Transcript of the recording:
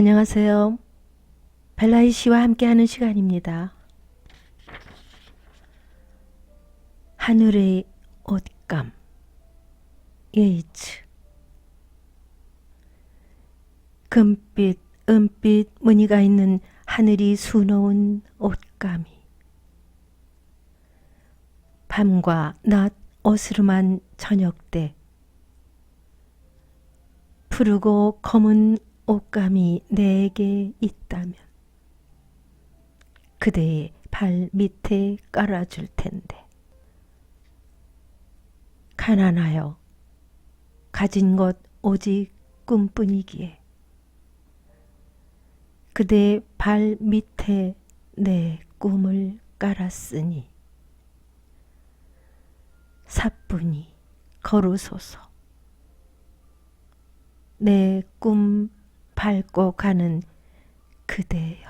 안녕하세요. 벨라이 씨와 함께하는 시간입니다. 하늘의 옷감 예이츠 금빛, 은빛 무늬가 있는 하늘이 수놓은 옷감이 밤과 낮 어스름한 저녁 때 푸르고 검은 옷감이 내게 있다면 그대의 발 밑에 깔아줄 텐데. 가난하여 가진 것 오직 꿈뿐이기에 그대의 발 밑에 내 꿈을 깔았으니 사뿐히 걸으소서. 내 꿈 밟고 가는 그대여